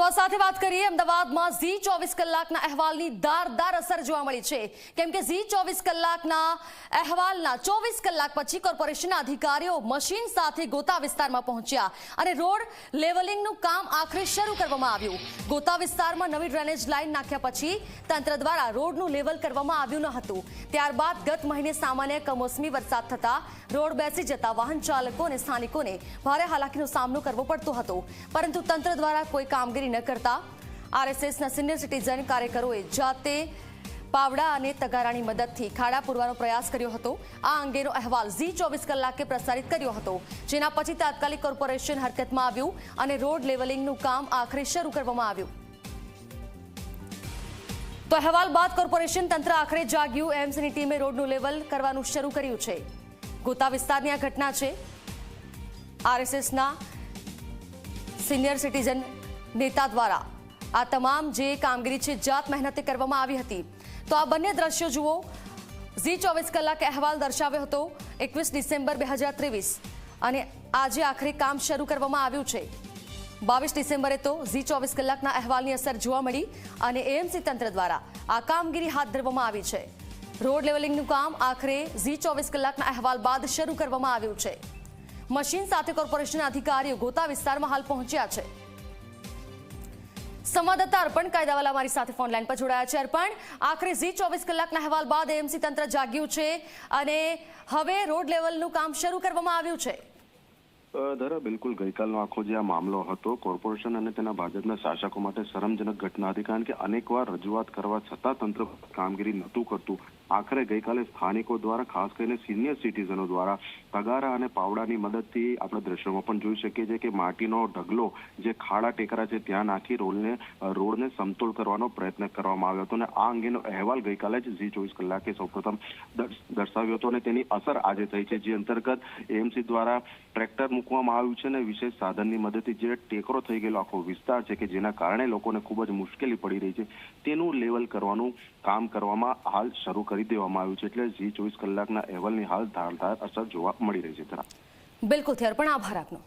તો આ સાથે વાત કરીએ, અમદાવાદમાં ઝી ચોવીસ કલાકના અહેવાલની દારદાર અસર જોવા મળી છે. કેમ કે ઝી ચોવીસ કલાકના અહેવાલના ચોવીસ કલાક પછી કોર્પોરેશનના અધિકારીઓ મશીન સાથે ગોતા વિસ્તારમાં પહોંચ્યા અને રોડ લેવલિંગનું કામ આખરે શરૂ કરવામાં આવ્યું. ગોતા વિસ્તારમાં નવી ડ્રેનેજ લાઇન નાખ્યા પછી તંત્ર દ્વારા રોડનું લેવલ કરવામાં આવ્યું ન હતું. ત્યારબાદ ગત મહિને સામાન્ય કમોસમી વરસાદ થતાં રોડ બેસી જતા વાહન ચાલકો અને સ્થાનિકોને ભારે હાલાકીનો સામનો કરવો પડતો હતો. પરંતુ તંત્ર દ્વારા કોઈ કામગીરી ન કરતા. આરએસએસના સિનિયર સિટીઝન કાર્યકરોએ જાતે પાવડા અને તગારાની મદદથી ખાડા પૂરવાનો પ્રયાસ કર્યો હતો. આ અંગેનો અહેવાલ ઝી ચોવીસ કલાકે પ્રસારિત કર્યો હતો. જેના પછી તાત્કાલિક કોર્પોરેશન હરકતમાં આવ્યું અને રોડ લેવલિંગનું કામ આખરે શરૂ કરવામાં આવ્યું. તો અહેવાલ બાદ કોર્પોરેશન તંત્ર આખરે જાગ્યું. એમ્સની ટીમે રોડનું લેવલ કરવાનું શરૂ કર્યું છે. ગોતા વિસ્તારની આ ઘટના છે. આરએસએસના સિનિયર સિટીઝન નેતા દ્વારા. આ તમામ જે કામગીરી છે, જાત મહેનતે કરવામાં આવી હતી. તો આ બંને દ્રશ્યો જુઓ. ઝી ચોવીસ કલાક અહેવાલ દર્શાવ્યો હતો, એકવીસ ડિસેમ્બર બે હજાર ત્રેવીસ. અને આજે આખરે કામ શરૂ કરવામાં આવ્યું છે. બાવીસ ડિસેમ્બરે તો ઝી ચોવીસ કલાકના અહેવાલની અસર જોવા મળી અને એએમસી તંત્ર દ્વારા આ કામગીરી હાથ ધરવામાં આવી છે. રોડ લેવલિંગનું કામ આખરે ઝી ચોવીસ કલાકના અહેવાલ બાદ શરૂ કરવામાં આવ્યું છે. મશીન સાથે કોર્પોરેશનના અધિકારીઓ ગોતા વિસ્તારમાં હાલ પહોંચ્યા છે. સંવાદદાતા અર્પણ કાયદાવાલા મારી સાથે ફોન લાઈન પર જોડાયા છે. અર્પણ, આખરે ઝી ચોવીસ કલાકના અહેવાલ બાદ એએમસી તંત્ર જાગ્યું છે અને હવે રોડ લેવલનું કામ શરૂ કરવામાં આવ્યું છે. ધરા બિલકુલ. ગઈકાલનો આખો જે આ મામલો હતો, કોર્પોરેશન અને તેના ભાજપના શાસકો માટે શરમજનક ઘટના હતી કારણ કે અનેકવાર રજૂઆત કરવા છતાં તંત્ર કામગીરી નહોતું કરતું. આખરે ગઈકાલે સ્થાનિકો દ્વારા, ખાસ કરીને સિનિયર સિટીઝનો દ્વારા, તગારા અને પાવડાની મદદથી આપણે દ્રશ્યોમાં પણ જોઈ શકીએ છીએ કે માટીનો ઢગલો, જે ખાડા ટેકરા છે, ત્યાં નાખી રોલને રોડને સમતોલ કરવાનો પ્રયત્ન કરવામાં આવ્યો હતો. અને આ અંગેનો અહેવાલ ગઈકાલે જ ઝી ચોવીસ કલાકે સૌપ્રથમ દર્શ- દર્શાવ્યો હતો. અને તેની અસર આજે થઈ છે. જે અંતર્ગત એએમસી દ્વારા ટ્રેક્ટર મૂકવામાં આવ્યું છે અને વિશેષ સાધનની મદદથી જે ટેકરો થઈ ગયેલો આખો વિસ્તાર છે કે જેના કારણે લોકોને ખૂબ જ મુશ્કેલી પડી રહી છે, તેનું લેવલ કરવાનું કામ કરવામાં હાલ શરૂ કરી દેવામાં આવ્યું છે. એટલે જી ચોવીસ કલાકના અહેવાલની હાલ ધારદાર અસર જોવા મળી રહી છે. બિલકુલ અર્પણ આભાર આપનો.